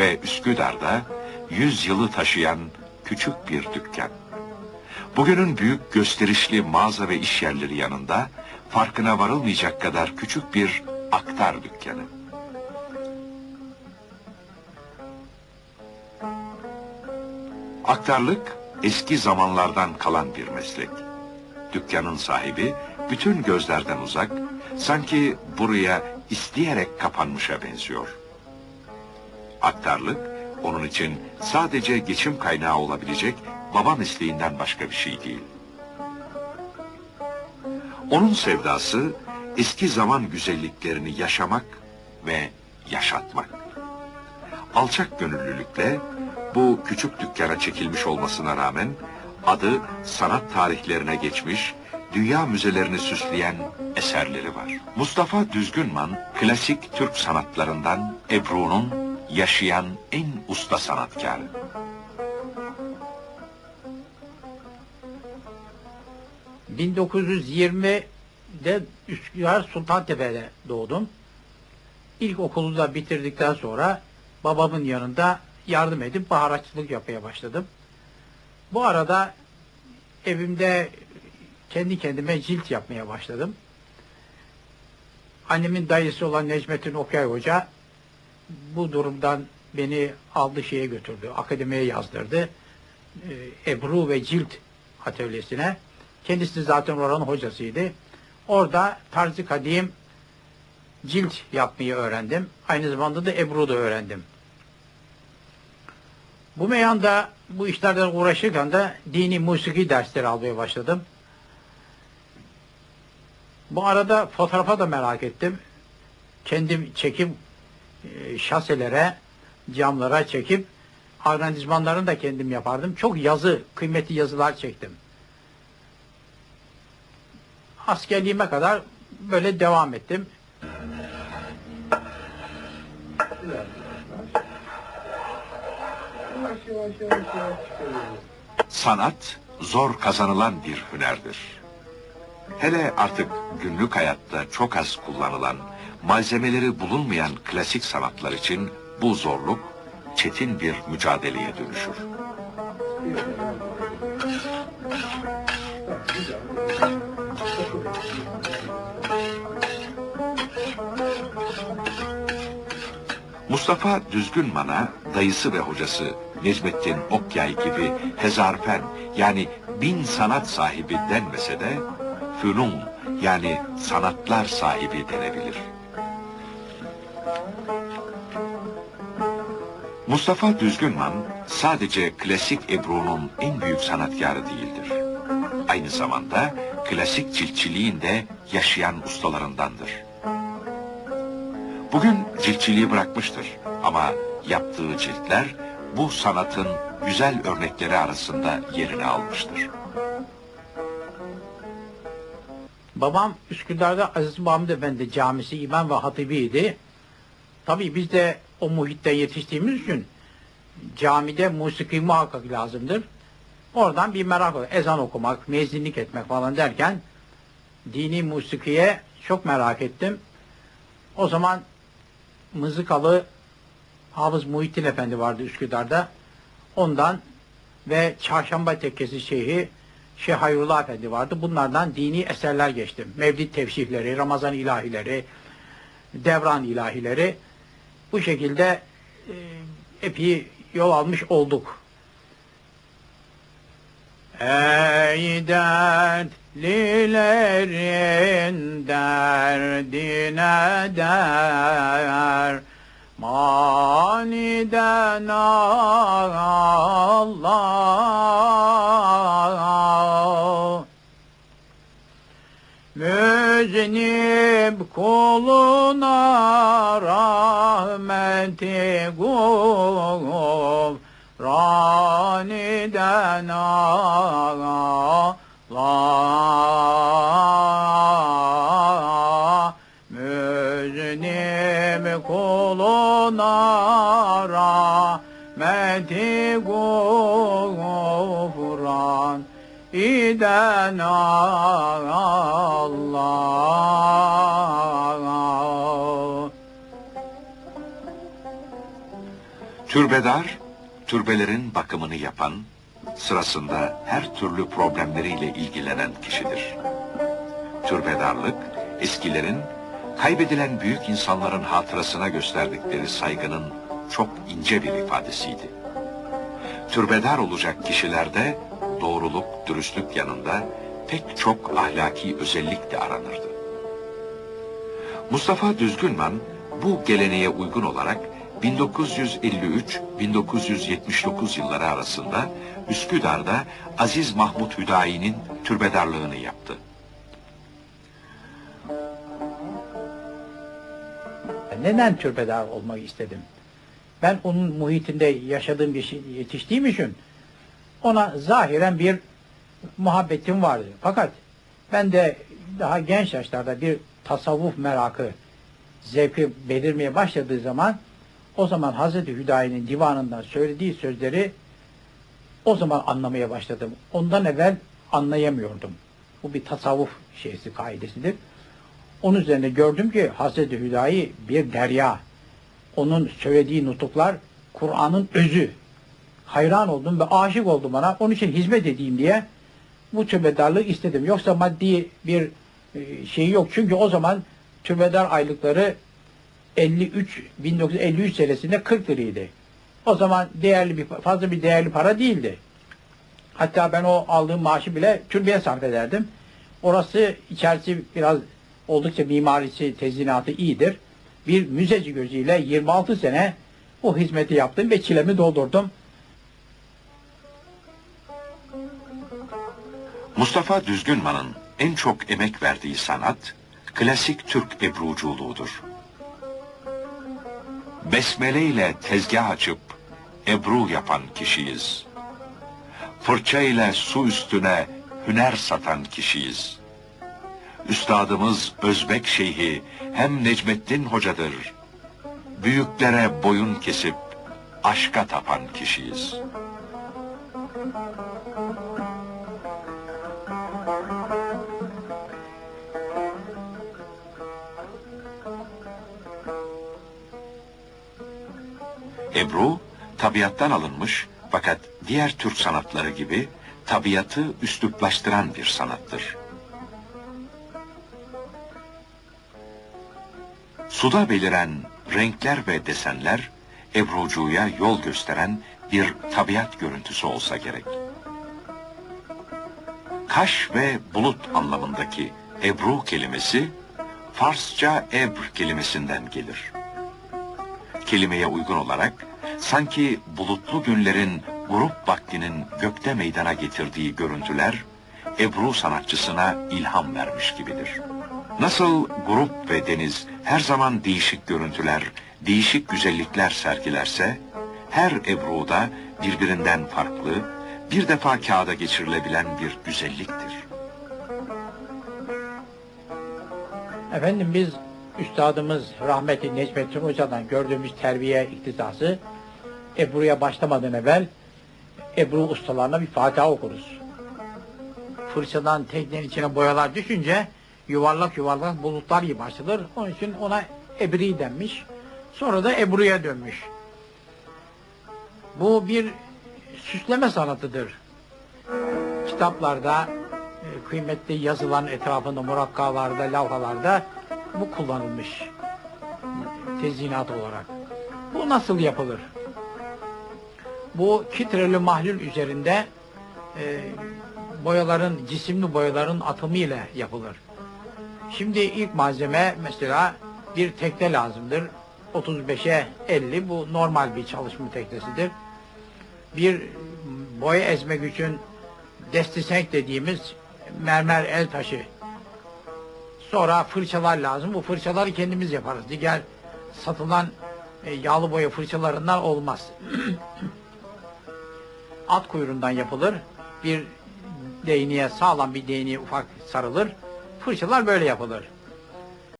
ve Üsküdar'da 100 yılı taşıyan küçük bir dükkan. Bugünün büyük gösterişli mağaza ve iş yerleri yanında farkına varılmayacak kadar küçük bir aktar dükkanı. Aktarlık eski zamanlardan kalan bir meslek. Dükkanın sahibi bütün gözlerden uzak, sanki buraya isteyerek kapanmışa benziyor. Aktarlık onun için sadece geçim kaynağı olabilecek baba mesleğinden başka bir şey değil. Onun sevdası eski zaman güzelliklerini yaşamak ve yaşatmak. Alçak gönüllülükle bu küçük dükkana çekilmiş olmasına rağmen adı sanat tarihlerine geçmiş, dünya müzelerini süsleyen eserleri var. Mustafa Düzgünman, klasik Türk sanatlarından Ebru'nun yaşayan en usta sanatkarı. ...1920'de Üsküdar Sultantepe'de doğdum. İlk okulu da bitirdikten sonra babamın yanında yardım edip baharatçılık yapmaya başladım. Bu arada evimde kendi kendime cilt yapmaya başladım. Annemin dayısı olan Necmettin Okyay Hoca bu durumdan beni aldı şeye götürdü. Akademiye yazdırdı. Ee, Ebru ve cilt atölyesine. Kendisi zaten oranın hocasıydı. Orada tarzı kadim cilt yapmayı öğrendim. Aynı zamanda da Ebru da öğrendim. Bu meyanda bu işlerden uğraşırken de dini musiki dersleri almaya başladım. Bu arada fotoğrafa da merak ettim. Kendim çekim şaselere, camlara çekip agrandizmanlarını da kendim yapardım. Çok yazı, kıymetli yazılar çektim. Askerliğime kadar böyle devam ettim. Sanat zor kazanılan bir hünerdir. Hele artık günlük hayatta çok az kullanılan, malzemeleri bulunmayan klasik sanatlar için bu zorluk çetin bir mücadeleye dönüşür. Mustafa Düzgünman'a dayısı ve hocası Necmettin Okyay gibi hezarfen yani bin sanat sahibi denmese de fünun yani sanatlar sahibi denebilir. Mustafa Düzgünman sadece klasik Ebru'nun en büyük sanatkarı değildir. Aynı zamanda klasik ciltçiliğin de yaşayan ustalarındandır. Bugün ciltçiliği bırakmıştır ama yaptığı ciltler bu sanatın güzel örnekleri arasında yerini almıştır. Babam Üsküdar'da Aziz Mahmud Efendi Camisi imam ve hatibiydi. Tabii biz de o muhitten yetiştiğimiz için camide musiki muhakkak lazımdır. Oradan bir merak oldu. Ezan okumak, mezzinlik etmek falan derken dini musikiye çok merak ettim. O zaman mızıkalı Hafız Muhittin Efendi vardı Üsküdar'da. Ondan ve Çarşamba Tekkesi Şeyhi Şeyh Hayrullah Efendi vardı. Bunlardan dini eserler geçtim. Mevlid tefsirleri, Ramazan ilahileri, devran ilahileri. Bu şekilde e, epey yol almış olduk. Ey dertlilerin derdine der maniden Allah Müznip kuluna gufraniden Allah Müznim kuluna rahmeti gufran iden Allah Türbedar, türbelerin bakımını yapan, sırasında her türlü problemleriyle ilgilenen kişidir. Türbedarlık, eskilerin kaybedilen büyük insanların hatırasına gösterdikleri saygının çok ince bir ifadesiydi. Türbedar olacak kişilerde doğruluk, dürüstlük yanında pek çok ahlaki özellik de aranırdı. Mustafa Düzgünman bu geleneğe uygun olarak 1953-1979 yılları arasında Üsküdar'da Aziz Mahmut Hüdayi'nin türbedarlığını yaptı. Neden türbedar olmak istedim? Ben onun muhitinde yaşadığım bir şey, yetiştiğim için ona zahiren bir muhabbetim vardı. Fakat ben de daha genç yaşlarda bir tasavvuf merakı, zevki belirmeye başladığı zaman o zaman Hazreti Hüdayi'nin divanından söylediği sözleri o zaman anlamaya başladım. Ondan evvel anlayamıyordum. Bu bir tasavvuf şeysi kaidesidir. Onun üzerine gördüm ki Hazreti Hüdayi bir derya. Onun söylediği nutuklar Kur'an'ın özü. Hayran oldum ve aşık oldum ona. Onun için hizmet edeyim diye bu türbedarlığı istedim. Yoksa maddi bir şeyi yok. Çünkü o zaman türbedar aylıkları 53 1953 senesinde 40 liraydı. O zaman değerli bir fazla bir değerli para değildi. Hatta ben o aldığım maaşı bile türbeye sarf ederdim. Orası içerisi biraz oldukça mimarisi, tezinatı iyidir. Bir müzeci gözüyle 26 sene o hizmeti yaptım ve çilemi doldurdum. Mustafa Düzgünman'ın en çok emek verdiği sanat, klasik Türk ebruculuğudur. Besmele ile tezgah açıp ebru yapan kişiyiz. Fırça ile su üstüne hüner satan kişiyiz. Üstadımız Özbek Şeyhi hem Necmettin Hocadır. Büyüklere boyun kesip aşka tapan kişiyiz. Ebru, tabiattan alınmış fakat diğer Türk sanatları gibi tabiatı üsluplaştıran bir sanattır. Suda beliren renkler ve desenler, Ebrucuya yol gösteren bir tabiat görüntüsü olsa gerek. Kaş ve bulut anlamındaki Ebru kelimesi, Farsça ebr kelimesinden gelir kelimeye uygun olarak sanki bulutlu günlerin grup vaktinin gökte meydana getirdiği görüntüler Ebru sanatçısına ilham vermiş gibidir. Nasıl grup ve deniz her zaman değişik görüntüler, değişik güzellikler sergilerse, her Ebru'da birbirinden farklı, bir defa kağıda geçirilebilen bir güzelliktir. Efendim biz üstadımız rahmetli Necmettin Hoca'dan gördüğümüz terbiye iktidası Ebru'ya başlamadan evvel Ebru ustalarına bir Fatiha okuruz. Fırçadan teknenin içine boyalar düşünce yuvarlak yuvarlak bulutlar gibi açılır. Onun için ona Ebri denmiş. Sonra da Ebru'ya dönmüş. Bu bir süsleme sanatıdır. Kitaplarda, e, kıymetli yazılan etrafında, murakkalarda, lavhalarda bu kullanılmış tezyinat olarak. Bu nasıl yapılır? Bu kitreli mahlul üzerinde e, boyaların, cisimli boyaların atımı ile yapılır. Şimdi ilk malzeme mesela bir tekne lazımdır. 35'e 50 bu normal bir çalışma teknesidir. Bir boya ezmek için destisenk dediğimiz mermer el taşı Sonra fırçalar lazım. Bu fırçaları kendimiz yaparız. Diğer satılan e, yağlı boya fırçalarından olmaz. At kuyruğundan yapılır. Bir değneğe sağlam bir değneğe ufak sarılır. Fırçalar böyle yapılır.